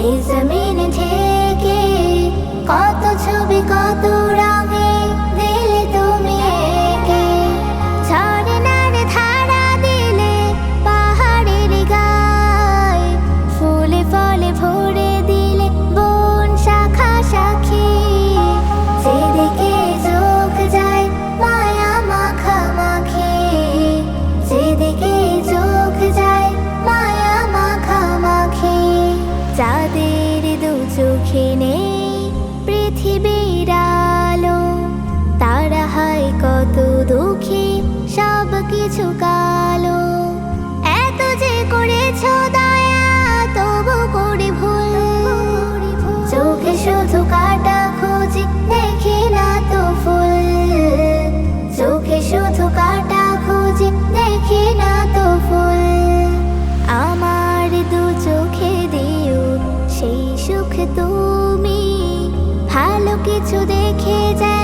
এই জমিন থেকে কত ছবি কত যাদের দু চোখে নেই পৃথিবীর আলো। তারা হয় কত দুঃখী সব কিছু কালো। এত যে করেছ দা কিছু দেখে যায়।